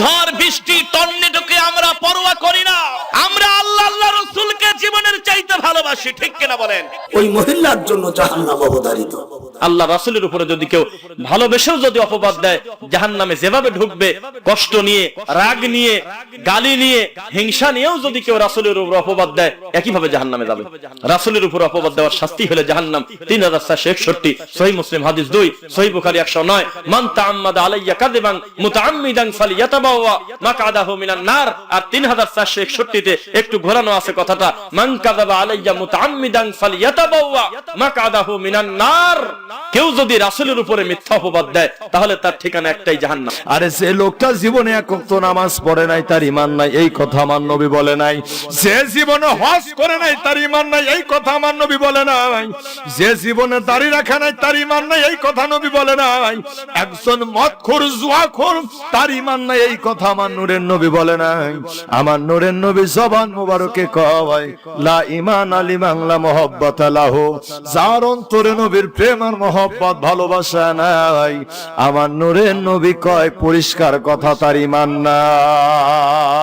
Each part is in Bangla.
ঝড়, বৃষ্টি টর্নেডোকে আমরা পরোয়া করি না। আমরা আল্লাহ আল্লাহ রসুলকে জীবনের চাইতে ভালোবাসি, ঠিক কিনা বলেন? ওই মহিলার জন্য জাহান্নাম অবধারিত। আল্লাহ রাসুলের উপরে যদি কেউ ভালোবেসেও যদি অপবাদ দেয় জাহান নামে যেভাবে ঢুকবে, কষ্ট নিয়ে, রাগ নিয়ে, গালি নিয়ে, হিংসা নিয়েও যদি কেউ রাসুলের উপর অপবাদ দেয়, একইভাবে জাহান নামে যাবে। রাসুলের উপর অপবাদ দেওয়ার শাস্তি হলে জাহান নাম তিন হাজার চারশো একষট্টি, সহি মুসলিম হাদিস দুই, সহি বুখারি একশো নয়, মান আলাইয়া মাকআদাহু মিনান নার। আর তিন হাজার চারশো একষট্টিতে একটু ঘোরানো আছে কথাটা, মান কাযাবা আলাইয়া মুতাআম্মিদান ফালিয়াতাবাওয়া মিনান নার। কেউ যদি রাসূলের উপরে মিথ্যা অপবাদ দেয়, তাহলে তার ঠিকানা একটাই জাহান্নাম। আরে যে লোকটা জীবনে একক তো নামাজ পড়ে নাই, তার ইমান নাই, এই কথা আমার নবী বলে নাই। যে জীবনে হজ করে নাই, তার ইমান নাই, এই কথা আমার নবী বলে নাই। যে জীবনে দাড়ি রাখা নাই, তার ইমান নাই, এই কথা নবী বলে নাই। একজন মদ খোর জুয়া খোর তার ইমান নাই, এই কথা আমার নূরের নবী বলে নাই। আমার নূরের নবী জবান মুবারকে কয়, লা ইমান আলী বাংলা মোহব্বত আলাহ যার অন্তরে নবীর প্রেম আর মোহব্বত, ভালোবাসা নাই। আমার নূরের নবী কয়, পরিষ্কার কথা তার ইমান নাই।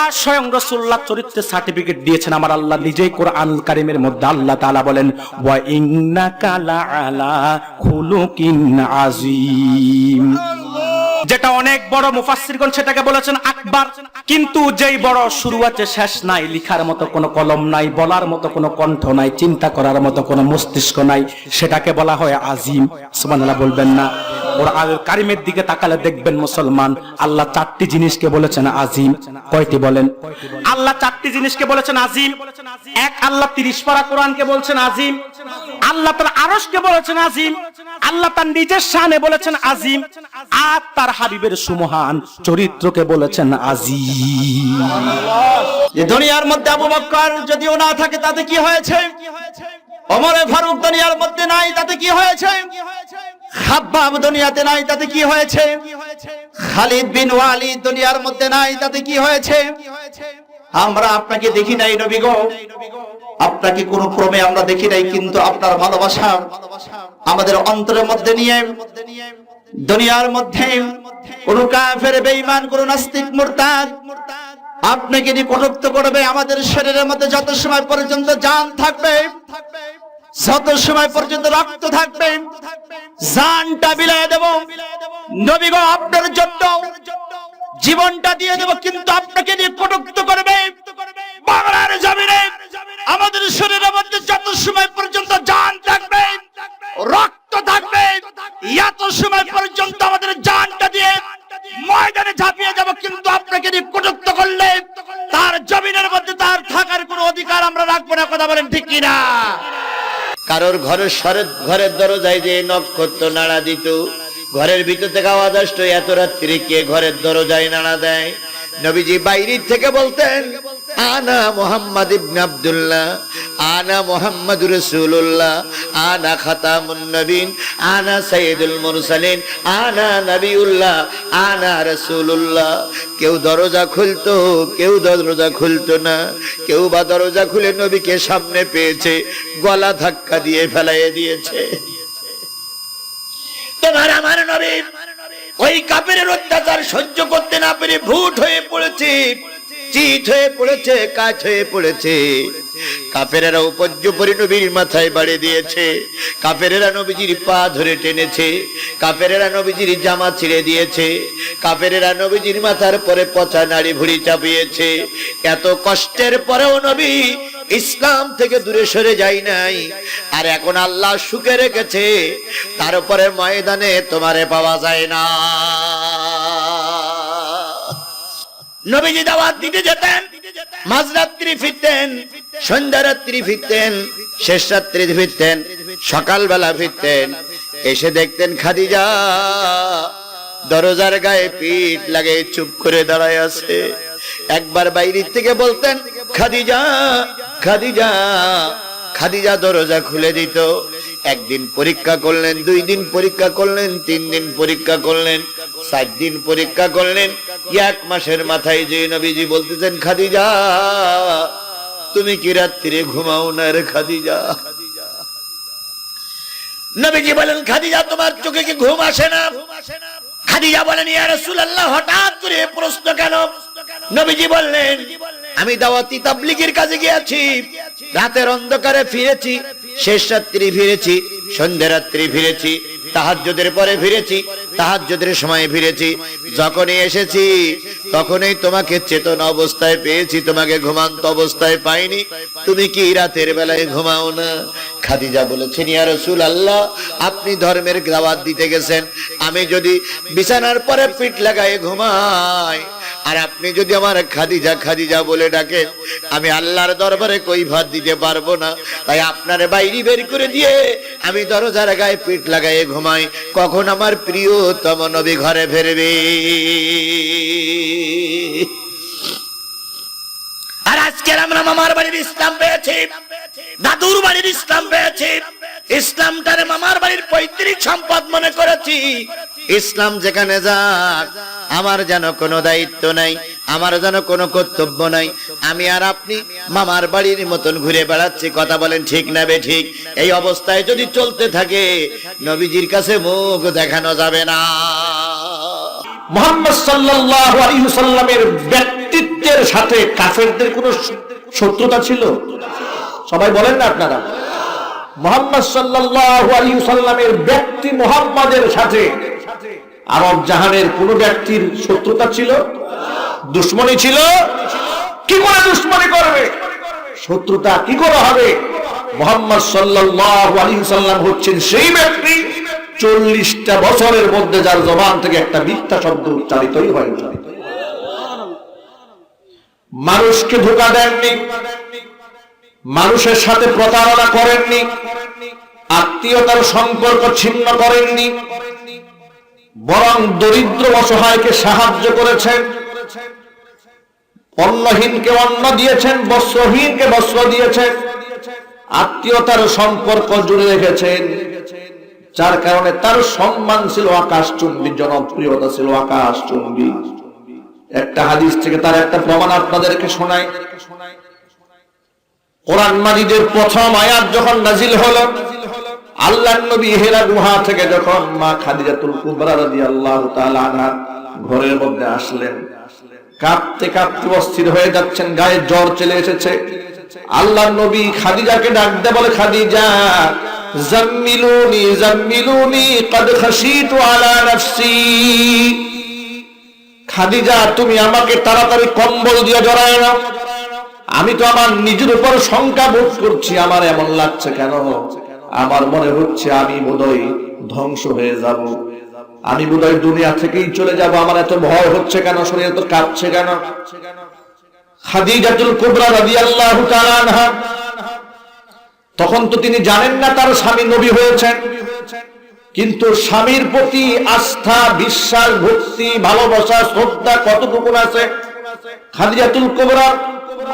আর স্বয়ং রসুল্লাহ চরিত্রের সার্টিফিকেট দিয়েছেন আমার আল্লাহ। নিজেই কোরআন কারিমের মধ্যে আল্লাহ তালা বলেন, ওয়া ইন্না কালা আলা খুলুকিন আযীম। যেটা অনেক বড় মুফাসসিরগণ সেটাকে বলেছেন আকবর। কিন্তু যেই বড় শুরু আছে, শেষ নাই, লিখার মতো কোনো কলম নাই, বলার মতো কোনো কণ্ঠ নাই, চিন্তা করার মতো কোনো মস্তিষ্ক নাই, সেটাকে বলা হয় আজিম। সুবহানাল্লাহ, বলবেন না। কারিমের দিকে তাকালে দেখবেন মুসলমান, আল্লাহ চারটি জিনিসকে বলেছেন আজিম। কয়টি বলেন? আল্লাহ চারটি জিনিসকে বলেছেন আজিম। এক, আল্লাহ তিরিশ পারা কোরআনকে বলছেন আজিম। আল্লাহ তার আরশকে বলেছেন আজিম। আল্লাহ তার নিজের শানে বলেছেন আজিম। আর তার হাবিবের সুমহান চরিত্রকে বলেছেন আজিম। দুনিয়ার মধ্যে আবু বকর যদিও না থাকে, তাতে কি হয়েছে? ওমরে ফারুক দুনিয়ার মধ্যে নাই, তাতে কি হয়েছে? খাব্বাব দুনিয়াতে নাই, তাতে কি হয়েছে? খালিদ বিন ওয়ালিদ দুনিয়ার মধ্যে নাই, তাতে কি হয়েছে? আমরা আপনাকে দেখি নাই নবী আপনাকে কোনো ক্রমে আমরা দেখি নাই, কিন্তু আপনার ভালোবাসা আমাদের অন্তরের মধ্যে নিয়ে, দুনিয়ার মধ্যে কোন কাফের, বেঈমান, কোন নাস্তিক, মুরতাদ আপনাকে নিয়ে কটুক্ত করবে, আমাদের শরীরের মধ্যে যত সময় পর্যন্ত জান থাকবে যত সময় পর্যন্ত রক্ত থাকবে, জানটা বিলায় দেব। নবী গো, আপনার জন্য জীবনটা দিয়ে দেব, কিন্তু আপনাকে নিয়ে কটুক্ত করবে বাংলার জমিনে। আমাদের শরীরের মধ্যে যত সময় পর্যন্ত জান থাকবে, রক্ত থাকবে, এত সময় পর্যন্ত আমাদের জানটা দিয়ে ময়দানে ঝাঁপিয়ে যাব, কিন্তু আপনাকে নিয়ে কটুক্ত করলে তার জমিনের মধ্যে তার থাকার কোনো অধিকার আমরা রাখব না, কথা বলেন ঠিক কিনা? কারোর ঘরের সরের ঘরের দরজায় যে নক্ষত্র নাড়া দিত, ঘরের ভিতর থেকে আওয়াজ আসতো, এত রাত্রি কে ঘরের দরজায় নাড়া দেয়? নবীজি বাইরের থেকে বলতেন আনা মোহাম্মদ ইবনে আব্দুল্লাহ, আনা মোহাম্মদ রসুল্লাহ আনা খাতামুন নবীন, আনা সাইয়্যিদুল মুরসালিন, আনা নবিউল্লাহ, আনা রাসূলুল্লাহ। কেউ দরজা খুলতো, কেউ দরজা খুলতো না। কেউ বা দরজা খুলে নবীকে সামনে পেয়েছে, গলা ধাক্কা দিয়ে ফেলাইয়ে দিয়েছে। তোমার আমার নবী ওই কাপের অত্যাচার সহ্য করতে না পেরে ভূত হয়ে পড়েছে। চিত হয়ে পড়েছে কাঠ হয়ে পড়েছে। কাপেরেরা উপর্য পরি নবীর মাথায় বাড়ি দিয়েছে। কাপেরেরা নবীজির পা ধরে টেনেছে। কাপেরেরা নবীজির জামা ছিঁড়ে দিয়েছে। কাপেরেরা নবীজির মাথার পরে পচা নাড়ি ভুড়ি চাপিয়েছে। এত কষ্টের পরেও নবী ইসলাম থেকে দূরে সরে যাই নাই। আর এখন আল্লাহ সুখে রেখেছে। তারপরে ময়দানে তোমারে পাওয়া যায় না। নবীজি দাওয়াত দিতে যেতেন, মাঝরাত্রি ফিরতেন সন্ধ্যা রাত্রি ফিরতেন শেষ রাত্রি ফিরতেন, সকালবেলা ফিরতেন, এসে দেখতেন খাদিজা দরজার গায়ে পিঠ লাগে চুপ করে দাঁড়ায় আছে। একবার বাইরের থেকে বলতেন, খাদিজা খাদিজা খাদিজা দরজা খুলে দিত। একদিন পরীক্ষা করলেন, দুই দিন পরীক্ষা করলেন, তিন দিন পরীক্ষা করলেন সাত দিন পরীক্ষা করলেন। এক মাসের মাথায় যে নবীজি বলতেছেন, খাদিজা, তুমি কি রাত্রিরে ঘুমাও না রে খাদিজা? নবীজি বলেন, খাদিজা, তোমার চোখে কি ঘুম আসে না? খাদিজা বলেন, ইয়া রাসূলুল্লাহ, হঠাৎ করে প্রশ্ন কেন? নবীজি বললেন, আমি দাওয়াতি তাবলিগের কাজে গিয়েছি। রাতের অন্ধকারে ফিরেছি, শেষ রাত্রি ফিরেছি, সন্ধ্যা রাত্রি ফিরেছি, তাহাজ্জুদের পরে ফিরেছি, তাহাজ্জুদের সময় ফিরেছি। যখনই এসেছি, তখনই তোমাকে চেতন অবস্থায় পেয়েছি, তোমাকে ঘুমান্ত অবস্থায় পাইনি। তুমি কি রাতের বেলায় ঘুমাও না? খাদিজা বলেছেন, ইয়া রাসূল আল্লাহ আপনি ধর্মের দাওয়াত দিতে গেছেন। আমি যদি বিছানার পরে পিঠ লাগায় ঘুমাই আর আপনি যদি আমার খাদিজা খাদিজা বলে ডাকেন, আমি আল্লাহর দরবারে কই ভাত দিতে পারব না। তাই আপনার বাইরে বের করে দিয়ে আমি দরজার গায়ে পিঠ লাগায়ে ঘুমাই। কখন আমার প্রিয়তম নবী ঘরে ফেরবে? আর আজকের আমরা মামার বাড়ির ইসলাম পেয়েছি, দাদুর বাড়ির ইসলাম পেয়েছি। ইসলামটারে মামার পৈতৃক সম্পদ মনে করেছি। ইসলাম যেখানে যাক আমার যেন কোনো দায়িত্ব নাই আমার যেন কোনো কর্তব্য নাই। আমি আর আপনি মামার বাড়ির মতন ঘুরে বেড়াচ্ছি কথা বলেন ঠিক না বে ঠিক? এই অবস্থায় যদি চলতে থাকে নবীজির কাছে মুখ দেখানো যাবে না। মোহাম্মদ সাল্লাল্লাহু আলাইহি সাল্লামের ব্যক্তিত্বের সাথে কাফেরদের কোনো শত্রুতা ছিল? সবাই বলেন না আপনারা। মোহাম্মদ সাল্লাল্লাহু আলাইহি সাল্লামের ব্যক্তি মোহাম্মদের সাথে। আরব জাহানের কোন ব্যক্তির শত্রুতা ছিল? দুশ্মনী ছিল? কি করে দুশ্মনী করবে? শত্রুতা কি করে হবে? মোহাম্মদ সাল্লাল্লাহু আলাইহি সাল্লাম হচ্ছেন সেই ব্যক্তি। চল্লিশটা বছরের মধ্যে যার জবান থেকে একটা মিথ্যা শব্দ উচ্চারিতই হয়নি মানুষকে ধোকা দেননি। মানুষের সাথে প্রতারণা করেননি। আত্মীয়তার সম্পর্ক ছিন্ন করেননি, বরং দরিদ্র অসহায়কে সাহায্য করেছেন। অন্নহীনকে অন্ন দিয়েছেন, বস্ত্রহীনকে বস্ত্র দিয়েছেন। আত্মীয়তার সম্পর্ক জুড়ে রেখেছেন, যার কারণে তার সম্মান ছিল আকাশ চুম্বি জনপ্রিয়তা ছিল আকাশ চুম্বি একটা হাদিস থেকে তার একটা প্রমাণ আপনাদেরকে শোনায় কোরআন মাজিদের প্রথম আয়াত যখন নাজিল হলো আল্লাহ নবী হেরা গুহা থেকে যখন মা খাদিজাতুল কুবরা রাদিয়াল্লাহু তাআলা আনহা ঘরের মধ্যে আসলেন, কাঁপতে কাঁপতে অস্থির হয়ে যাচ্ছেন, গায়ে জ্বর চলে এসেছে। আল্লাহ নবী খাদিজাকে ডাক দেয় বলে, খাদিজা, জাম্মিলুনি জাম্মিলুনি, কদ খাশিতু আলা নাফসি। খাদিজা, তুমি আমাকে তাড়াতাড়ি কম্বল দিয়ে জড়ায় নাও। আমি তো আমার নিজের উপর শঙ্কা বোধ করছি, আমার এমন লাগছে কেন? আমার মনে হচ্ছে আমি বোধহয় ধ্বংস হয়ে যাব। আমি বোধহয় দুনিয়া থেকেই চলে যাব। আমার এত ভয় হচ্ছে কেন? শরীর এত কাঁপছে কেন? তখন তো তিনি জানেন না তার স্বামী নবী হয়েছেন। কিন্তু স্বামীর প্রতি আস্থা, বিশ্বাস, ভক্তি, ভালোবাসা, শ্রদ্ধা কতটুকু আছে? খাদিজাতুল কুবরা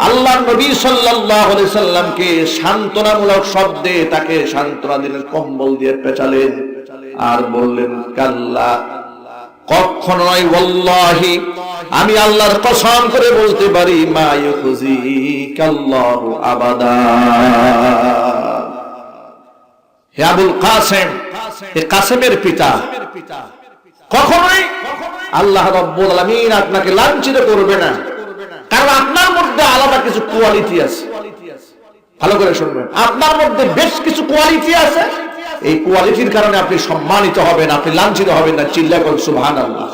আল্লাহ নবী সাল্লাল্লাহু আলাইহি সাল্লামকে সান্ত্বনামূলক শব্দে তাকে সান্ত্বনা দিলেন, কম্বল দিয়ে পেঁচালেন আর বললেন, কাল্লা কখনো নয়, ওয়াল্লাহি, আমি আল্লাহর কসম করে বলতে পারি, মা ইউখজি আবাদা। হে আবুল কাসেম, হে কাসেমের পিতা, কখনোই আল্লাহ রাব্বুল আলামিন আপনাকে লাঞ্ছিত করবে না। কারণ আপনার মধ্যে আলাদা কিছু কোয়ালিটি আছে। ভালো করে শুনবেন। আপনার মধ্যে বেশ কিছু কোয়ালিটি আছে। এই কোয়ালিটির কারণে আপনি সম্মানিত হবেন, আপনি লাঞ্ছিত হবেন না চিল্লা করেন সুবহানাল্লাহ।